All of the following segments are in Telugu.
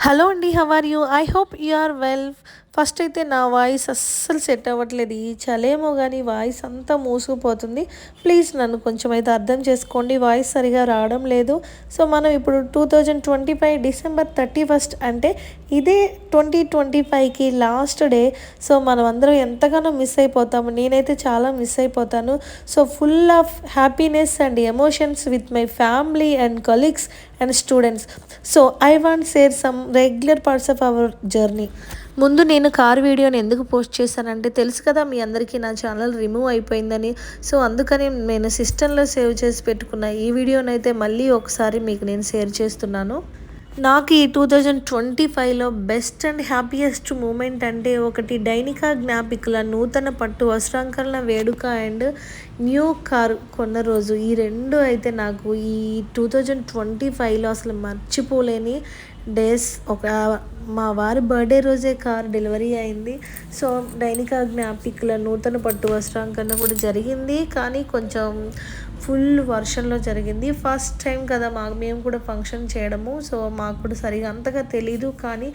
హలో అండి how are you I hope you are well first అయితే నా వాయిస్ అస్సలు సెట్ అవ్వట్లేదు ఈ చలేమో కానీ వాయిస్ అంతా మూసుకుపోతుంది. ప్లీజ్ నన్ను కొంచెం అయితే అర్థం చేసుకోండి వాయిస్ సరిగా రావడం లేదు. సో మనం ఇప్పుడు two thousand twenty five December thirty first అంటే ఇదే ట్వంటీ ట్వంటీ ఫైవ్కి లాస్ట్ డే. సో మనం అందరం ఎంతగానో మిస్ అయిపోతాము నేనైతే చాలా మిస్ అయిపోతాను. So full of happiness and emotions with my family and colleagues and students. So I want share some regular parts of our journey. ముందు నేను కార్ వీడియోని ఎందుకు పోస్ట్ చేశానంటే తెలుసు కదా మీ అందరికీ నా ఛానల్ రిమూవ్ అయిపోయిందని. సో అందుకని నేను సిస్టంలో సేవ్ చేసి పెట్టుకున్న ఈ వీడియోనైతే అయితే మళ్ళీ ఒకసారి మీకు నేను షేర్ చేస్తున్నాను. నాకు ఈ టూ థౌజండ్ ట్వంటీ ఫైవ్లో బెస్ట్ అండ్ హ్యాపీయెస్ట్ మూమెంట్ అంటే ఒకటి డైనికా జ్ఞాపికల నూతన పట్టు వస్త్రాంకరణ వేడుక అండ్ న్యూ కార్ కొన్న రోజు. ఈ రెండు అయితే నాకు ఈ టూ థౌజండ్ ట్వంటీ ఫైవ్లో అసలు మర్చిపోలేని డేస్ ఒక మా వారి బర్త్డే రోజే కార్ డెలివరీ అయింది. సో డైనికా జ్ఞాపికల నూతన పట్టు వస్త్రాంకరణ కూడా జరిగింది. కానీ కొంచెం ఫుల్ వర్షంలో జరిగింది. ఫస్ట్ టైం కదా మాకు మేము కూడా ఫంక్షన్ చేయడము. సో మాకు కూడా సరిగా అంతగా తెలీదు కానీ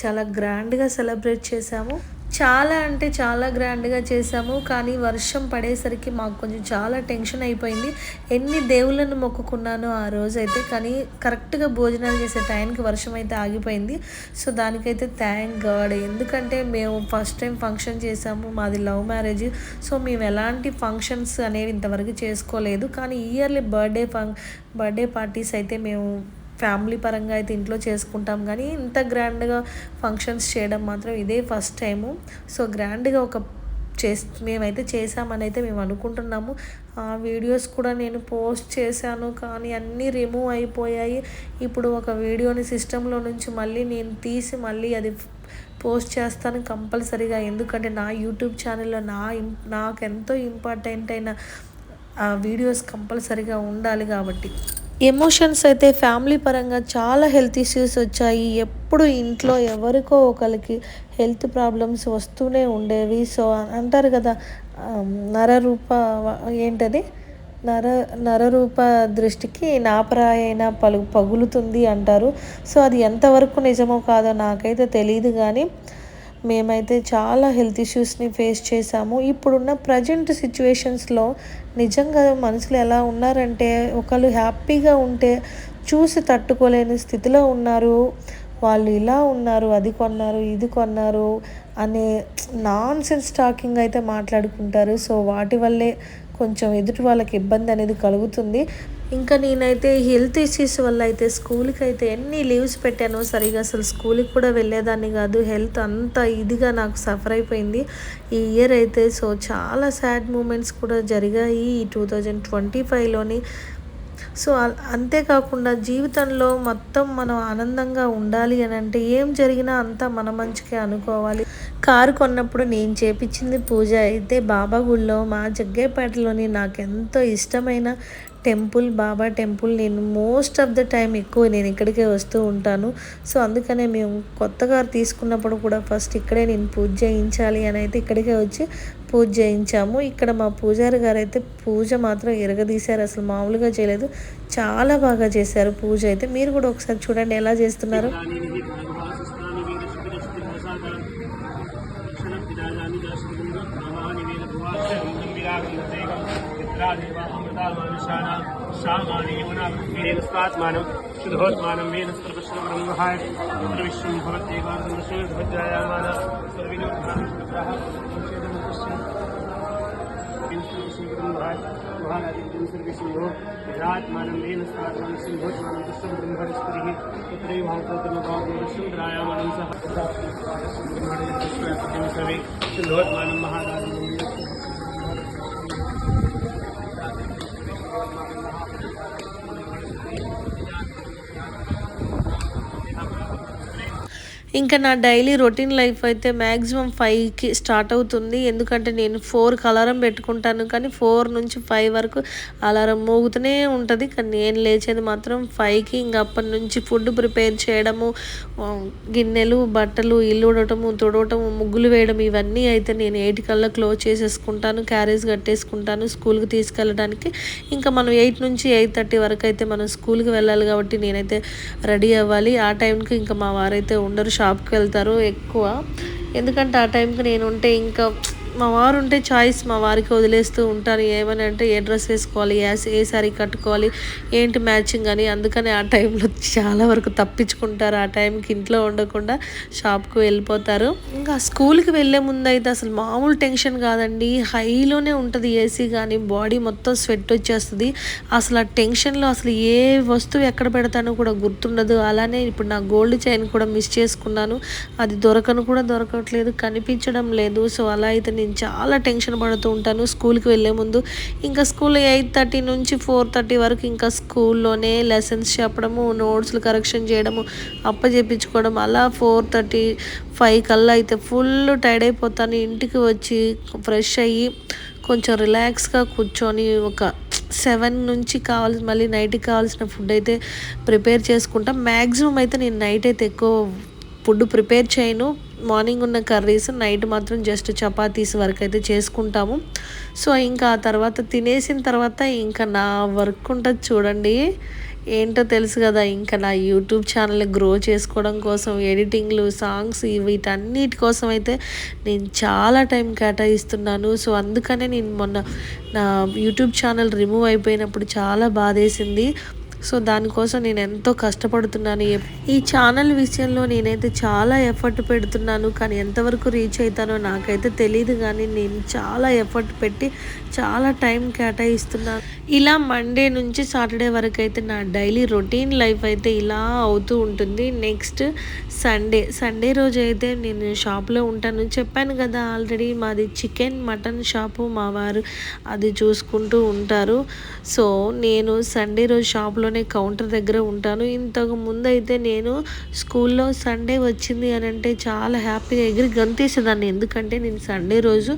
చాలా గ్రాండ్గా సెలబ్రేట్ చేసాము చాలా అంటే చాలా గ్రాండ్గా చేసాము కానీ వర్షం పడేసరికి మాకు కొంచెం చాలా టెన్షన్ అయిపోయింది. ఎన్ని దేవుళ్ళను మొక్కుకున్నానో ఆ రోజైతే. కానీ కరెక్ట్గా భోజనాలు చేసే టైంకి వర్షం అయితే ఆగిపోయింది. సో దానికైతే థ్యాంక్ గాడ్. ఎందుకంటే మేము ఫస్ట్ టైం ఫంక్షన్ చేసాము మాది లవ్ మ్యారేజ్. సో మేము ఎలాంటి ఫంక్షన్స్ అనేవి ఇంతవరకు చేసుకోలేదు. కానీ ఇయర్లీ బర్త్డే ఫంక్ బర్త్డే పార్టీస్ అయితే మేము ఫ్యామిలీ పరంగా అయితే ఇంట్లో చేసుకుంటాం. కానీ ఇంత గ్రాండ్గా ఫంక్షన్స్ చేయడం మాత్రం ఇదే ఫస్ట్ టైము. సో గ్రాండ్గా ఒక చేస్ మేమైతే చేసామని అయితే మేము అనుకుంటున్నాము. ఆ వీడియోస్ కూడా నేను పోస్ట్ చేశాను. కానీ అన్నీ రిమూవ్ అయిపోయాయి. ఇప్పుడు ఒక వీడియోని సిస్టంలో నుంచి మళ్ళీ నేను తీసి మళ్ళీ అది పోస్ట్ చేస్తాను కంపల్సరీగా. ఎందుకంటే నా యూట్యూబ్ ఛానల్లో నా నాకు ఎంతో ఇంపార్టెంట్ అయిన ఆ వీడియోస్ కంపల్సరీగా ఉండాలి కాబట్టి. ఎమోషన్స్ అయితే ఫ్యామిలీ పరంగా చాలా హెల్త్ ఇష్యూస్ వచ్చాయి. ఎప్పుడు ఇంట్లో ఎవరికో ఒకరికి హెల్త్ ప్రాబ్లమ్స్ వస్తూనే ఉండేవి. సో అంటారు కదా నరరూప ఏంటది? నర నరరూప దృష్టికి నాపరాయైన పలు పగులుతుంది అంటారు. సో అది ఎంతవరకు నిజమో కాదో నాకైతే తెలియదు కానీ మేమైతే చాలా హెల్త్ ఇష్యూస్ని ఫేస్ చేసాము ఇప్పుడున్న ప్రజెంట్ సిచ్యువేషన్స్లో నిజంగా మనుషులు ఎలా ఉన్నారంటే ఒకళ్ళు హ్యాపీగా ఉంటే చూసి తట్టుకోలేని స్థితిలో ఉన్నారు. వాళ్ళు ఇలా ఉన్నారు అది కొన్నారు ఇది కొన్నారు అనే నాన్ సెన్స్ టాకింగ్ అయితే మాట్లాడుకుంటారు. సో వాటి వల్లే కొంచెం ఎదుటి వాళ్ళకి ఇబ్బంది అనేది కలుగుతుంది. ఇంకా నేనైతే హెల్త్ ఇష్యూస్ వల్ల అయితే స్కూల్కి అయితే ఎన్ని లీవ్స్ పెట్టానో సరిగా అసలు స్కూల్కి కూడా వెళ్ళేదాన్ని కాదు. హెల్త్ అంత ఇదిగా నాకు సఫర్ అయిపోయింది. ఈ ఇయర్ అయితే సో చాలా సాడ్ మూమెంట్స్ కూడా జరిగాయి ఈ టూ థౌజండ్ ట్వంటీ ఫైవ్లోని. సో అంతేకాకుండా జీవితంలో మొత్తం మనం ఆనందంగా ఉండాలి అని అంటే ఏం జరిగినా అంతా మన మంచికే అనుకోవాలి. కారు కొన్నప్పుడు నేను చేపించింది పూజ అయితే బాబా గుళ్ళో మా జగ్గేపేటలోని నాకు ఎంతో ఇష్టమైన టెంపుల్ బాబా టెంపుల్ నేను మోస్ట్ ఆఫ్ ద టైం ఎక్కువ నేను ఇక్కడికే వస్తూ ఉంటాను. సో అందుకనే మేము కొత్తగా తీసుకున్నప్పుడు కూడా ఫస్ట్ ఇక్కడే నేను పూజ చేయించాలి అని అయితే ఇక్కడికే వచ్చి పూజ చేయించాము. ఇక్కడ మా పూజారి గారు అయితే పూజ మాత్రం ఎరగదీశారు అసలు మామూలుగా చేయలేదు. చాలా బాగా చేశారు పూజ అయితే. మీరు కూడా ఒకసారి చూడండి ఎలా చేస్తున్నారు. येनस्तात्मानं शुद्धोत्मानं येन सर्वश्रब्रह्महाय सर्वविश्वं भवत्येकान्तं ऋषिर्भज्रायमान महाराजमानं येन स्तात्मानं सिंहोत्मानं विश्वब्रह्मणस्पतिः तत्रैव भारतोत्तमभागं विश्वन्द्रायमानं सह। सिंहोत्मानं महाराज ఇంకా నా డైలీ రొటీన్ లైఫ్ అయితే మ్యాక్సిమం ఫైవ్కి స్టార్ట్ అవుతుంది. ఎందుకంటే నేను ఫోర్కి అలారం పెట్టుకుంటాను. కానీ ఫోర్ నుంచి ఫైవ్ వరకు అలారం మోగుతూనే ఉంటుంది. కానీ నేను లేచేది మాత్రం ఫైవ్కి. ఇంకా అప్పటి నుంచి ఫుడ్ ప్రిపేర్ చేయడము గిన్నెలు బట్టలు ఇల్లు ఉడటము తుడవటము ముగ్గులు వేయడం ఇవన్నీ అయితే నేను ఎయిట్ కల్లా క్లోజ్ చేసేసుకుంటాను. క్యారేజ్ కట్టేసుకుంటాను స్కూల్కి తీసుకెళ్ళడానికి. ఇంకా మనం ఎయిట్ నుంచి ఎయిట్ థర్టీ వరకు అయితే మనం స్కూల్కి వెళ్ళాలి కాబట్టి నేనైతే రెడీ అవ్వాలి. ఆ టైంకి ఇంకా మా వారైతే ఉండరు. షాప్కి వెళ్తారు ఎక్కువ. ఎందుకంటే ఆ టైంకి నేను ఉంటే ఇంకా మా వారు ఉంటే చాయిస్ మా వారికి వదిలేస్తూ ఉంటాను ఏమని అంటే ఏ డ్రెస్ వేసుకోవాలి ఏ ఏ శారీ కట్టుకోవాలి ఏంటి మ్యాచింగ్ అని. అందుకని ఆ టైంలో చాలా వరకు తప్పించుకుంటారు. ఆ టైంకి ఇంట్లో ఉండకుండా షాప్కి వెళ్ళిపోతారు. ఇంకా స్కూల్కి వెళ్ళే ముందు అయితే అసలు మామూలు టెన్షన్ కాదండి. హైలోనే ఉంటుంది ఏసీ కానీ బాడీ మొత్తం స్వెట్ వచ్చేస్తుంది. అసలు ఆ టెన్షన్లో అసలు ఏ వస్తువు ఎక్కడ పెడతానో కూడా గుర్తుండదు. అలానే ఇప్పుడు నా గోల్డ్ చైన్ కూడా మిస్ చేసుకున్నాను. అది దొరకను కూడా దొరకట్లేదు కనిపించడం లేదు. సో అలా అయితే నేను చాలా టెన్షన్ పడుతూ ఉంటాను స్కూల్కి వెళ్ళే ముందు. ఇంకా స్కూల్ ఎయిట్ థర్టీ నుంచి ఫోర్ థర్టీ వరకు ఇంకా స్కూల్లోనే లెసన్స్ చెప్పడము నోట్స్లు కరెక్షన్ చేయడము అప్ప చేపించుకోవడం అలా ఫోర్ థర్టీ ఫైవ్ కల్లా అయితే ఫుల్ టైర్డ్ అయిపోతాను. ఇంటికి వచ్చి ఫ్రెష్ అయ్యి కొంచెం రిలాక్స్గా కూర్చొని ఒక సెవెన్ నుంచి కావాల్సి మళ్ళీ నైట్కి కావాల్సిన ఫుడ్ అయితే ప్రిపేర్ చేసుకుంటాం. మ్యాక్సిమం అయితే నేను నైట్ అయితే ఎక్కువ ఫుడ్ ప్రిపేర్ చేయను. మార్నింగ్ ఉన్న కర్రీస్ నైట్ మాత్రం జస్ట్ చపాతీస్ వరకు అయితే చేసుకుంటాము. సో ఇంకా ఆ తర్వాత తినేసిన తర్వాత ఇంకా నా వర్క్ ఉంటుంది చూడండి. ఏంటో తెలుసు కదా ఇంకా నా యూట్యూబ్ ఛానల్ గ్రో చేసుకోవడం కోసం ఎడిటింగ్లు సాంగ్స్ వీటన్నిటి కోసం అయితే నేను చాలా టైం కేటాయిస్తున్నాను. సో అందుకనే నేను మొన్న నా యూట్యూబ్ ఛానల్ రిమూవ్ అయిపోయినప్పుడు చాలా బాధేసింది. సో దానికోసం నేను ఎంతో కష్టపడుతున్నాను. ఈ ఛానల్ విషయంలో నేనైతే చాలా ఎఫర్ట్ పెడుతున్నాను. కానీ ఎంతవరకు రీచ్ అవుతానో నాకైతే తెలియదు కానీ నేను చాలా ఎఫర్ట్ పెట్టి చాలా టైం కేటాయిస్తున్నాను. ఇలా మండే నుంచి సాటర్డే వరకు అయితే నా డైలీ రొటీన్ లైఫ్ అయితే ఇలా అవుతూ ఉంటుంది. నెక్స్ట్ సండే సండే రోజు అయితే నేను షాప్లో ఉంటాను. చెప్పాను కదా ఆల్రెడీ మాది చికెన్ మటన్ షాపు మా వారు అది చూసుకుంటూ ఉంటారు. సో నేను సండే రోజు షాప్లోనే కౌంటర్ దగ్గర ఉంటాను. ఇంతకు ముందు అయితే నేను స్కూల్లో సండే వచ్చింది అని అంటే చాలా హ్యాపీగా ఎగిరి గంతేసేదాన్ని. ఎందుకంటే నేను సండే రోజు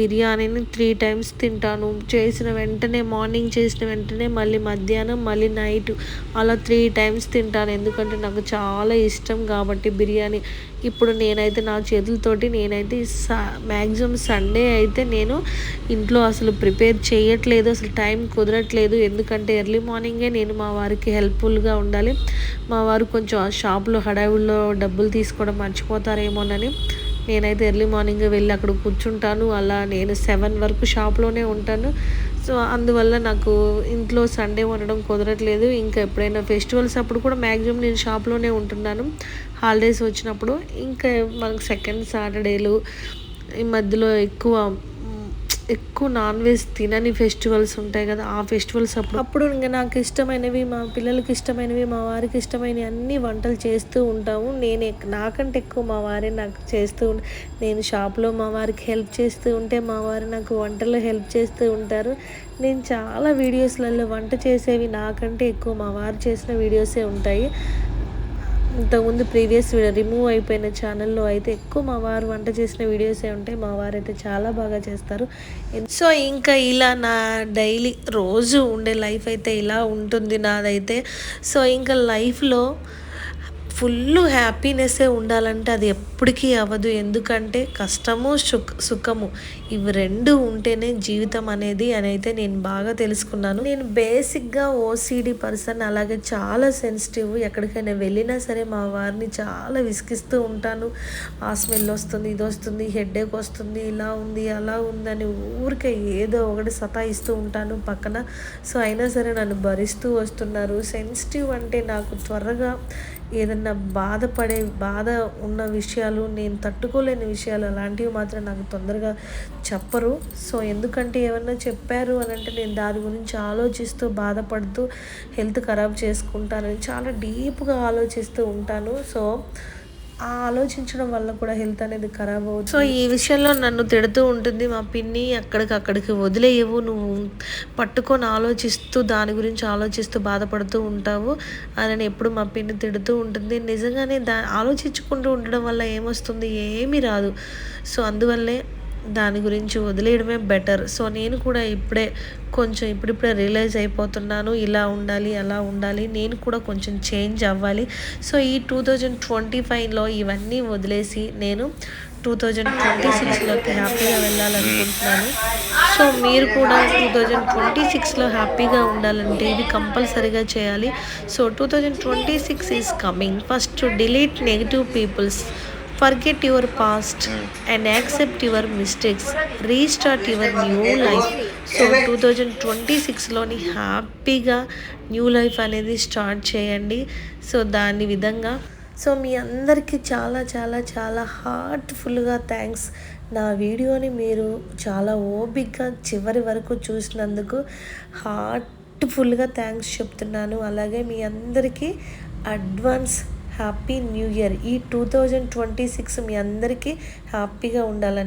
బిర్యానీని త్రీ టైమ్స్ తింటాను. చేసిన వెంటనే మార్నింగ్ చేసిన వెంటనే మళ్ళీ మధ్యాహ్నం మళ్ళీ నైట్ అలా త్రీ టైమ్స్ తింటాను. ఎందుకంటే నాకు చాలా ఇష్టం కాబట్టి బిర్యానీ. ఇప్పుడు నేనైతే నా చేతులతోటి నేనైతే మ్యాక్సిమం సండే అయితే నేను ఇంట్లో అసలు ప్రిపేర్ చేయట్లేదు అసలు టైం కుదరట్లేదు. ఎందుకంటే ఎర్లీ మార్నింగే నేను మా వారికి హెల్ప్ఫుల్గా ఉండాలి. మా వారు కొంచెం షాప్లో హడావుల్లో డబ్బులు తీసుకోవడం మర్చిపోతారేమోనని నేనైతే ఎర్లీ మార్నింగ్ వెళ్ళి అక్కడ కూర్చుంటాను. అలా నేను సెవెన్ వరకు షాప్లోనే ఉంటాను. సో అందువల్ల నాకు ఇంట్లో సండే ఉండడం కుదరట్లేదు. ఇంకా ఎప్పుడైనా ఫెస్టివల్స్ అప్పుడు కూడా మ్యాక్సిమం నేను షాప్లోనే ఉంటున్నాను. హాలిడేస్ వచ్చినప్పుడు. ఇంకా మనకు సెకండ్ సాటర్డేలు ఈ మధ్యలో ఎక్కువ ఎక్కువ నాన్ వెజ్ తినని ఫెస్టివల్స్ ఉంటాయి కదా ఆ ఫెస్టివల్స్ అప్పుడు అప్పుడు ఇంకా నాకు ఇష్టమైనవి మా పిల్లలకి ఇష్టమైనవి మా వారికి ఇష్టమైనవి అన్ని వంటలు చేస్తూ ఉంటాము. నేను నాకంటే ఎక్కువ మా వారే నాకు చేస్తూ నేను షాప్లో మా వారికి హెల్ప్ చేస్తూ ఉంటే మా వారు నాకు వంటలో హెల్ప్ చేస్తూ ఉంటారు. నేను చాలా వీడియోస్లలో వంట చేసేవి నాకంటే ఎక్కువ మా వారు చేసిన వీడియోసే ఉంటాయి. ఇంతకుముందు ప్రీవియస్ రిమూవ్ అయిపోయిన ఛానల్లో అయితే ఎక్కువ మా వారు వంట చేసిన వీడియోసే ఉంటాయి మా వారు అయితే చాలా బాగా చేస్తారు. సో ఇంకా ఇలా నా డైలీ రోజు ఉండే లైఫ్ అయితే ఇలా ఉంటుంది నాదైతే. సో ఇంకా లైఫ్లో ఫుల్ హ్యాపీనెస్సే ఉండాలంటే అది ఎప్పటికీ అవ్వదు. ఎందుకంటే కష్టము సుఖ సుఖము ఇవి రెండు ఉంటేనే జీవితం అనేది అని అయితే నేను బాగా తెలుసుకున్నాను. నేను బేసిక్గా ఓసిడి పర్సన్ అలాగే చాలా సెన్సిటివ్. ఎక్కడికైనా వెళ్ళినా సరే మా వారిని చాలా విసిగిస్తూ ఉంటాను. ఆ స్మెల్ వస్తుంది ఇది వస్తుంది హెడేక్ వస్తుంది ఇలా ఉంది అలా ఉందని ఊరికే ఏదో ఒకటి సతాయిస్తూ ఉంటాను పక్కన. సో అయినా సరే నన్ను భరిస్తూ వస్తున్నారు. సెన్సిటివ్ అంటే నాకు త్వరగా ఏదన్నా బాధపడే బాధ ఉన్న విషయాలు నేను తట్టుకోలేని విషయాలు అలాంటివి మాత్రం నాకు తొందరగా చెప్పరు. సో ఎందుకంటే ఏమన్నా చెప్పారు అని అంటే నేను దాని గురించి ఆలోచిస్తూ బాధపడుతూ హెల్త్ ఖరాబ్ చేసుకుంటానని చాలా డీప్గా ఆలోచిస్తూ ఉంటాను. సో ఆ ఆలోచించడం వల్ల కూడా హెల్త్ అనేది ఖరాబ్ అవుతుంది. సో ఈ విషయంలో నన్ను తిడుతూ ఉంటుంది మా పిన్ని అక్కడికి అక్కడికి వదిలేయవు నువ్వు పట్టుకొని ఆలోచిస్తూ దాని గురించి ఆలోచిస్తూ బాధపడుతూ ఉంటావు. అని ఎప్పుడు మా పిన్ని తిడుతూ ఉంటుంది. నిజంగానే దా ఆలోచించుకుంటూ ఉండడం వల్ల ఏమొస్తుంది? ఏమీ రాదు. సో అందువల్లే దాని గురించి వదిలేయడమే బెటర్. సో నేను కూడా ఇప్పుడే కొంచెం ఇప్పుడిప్పుడే రియలైజ్ అయిపోతున్నాను. ఇలా ఉండాలి అలా ఉండాలి. నేను కూడా కొంచెం చేంజ్ అవ్వాలి. సో ఈ టూ థౌజండ్ ట్వంటీ ఫైవ్లో ఇవన్నీ వదిలేసి నేను టూ థౌజండ్ ట్వంటీ సిక్స్లోకి హ్యాపీగా వెళ్ళాలనుకుంటున్నాను. సో మీరు కూడా టూ థౌజండ్ ట్వంటీ సిక్స్లో హ్యాపీగా ఉండాలంటే ఇది కంపల్సరీగా చేయాలి. So two thousand twenty six is coming. First delete negative peoples forget your past and accept your mistakes restart your new life so two thousand twenty సిక్స్లోని హ్యాపీగా న్యూ లైఫ్ అనేది స్టార్ట్ చేయండి. సో దాని విధంగా. సో మీ అందరికీ చాలా చాలా చాలా హార్ట్ఫుల్గా థ్యాంక్స్ నా వీడియోని మీరు చాలా ఓపిక్గా చివరి వరకు చూసినందుకు హార్ట్ఫుల్గా థ్యాంక్స్ చెప్తున్నాను. అలాగే మీ అందరికీ అడ్వాన్స్ హ్యాపీ న్యూ ఇయర్. ఈ టూ థౌజండ్ ట్వంటీ సిక్స్ మీ అందరికీ హ్యాపీగా ఉండాలని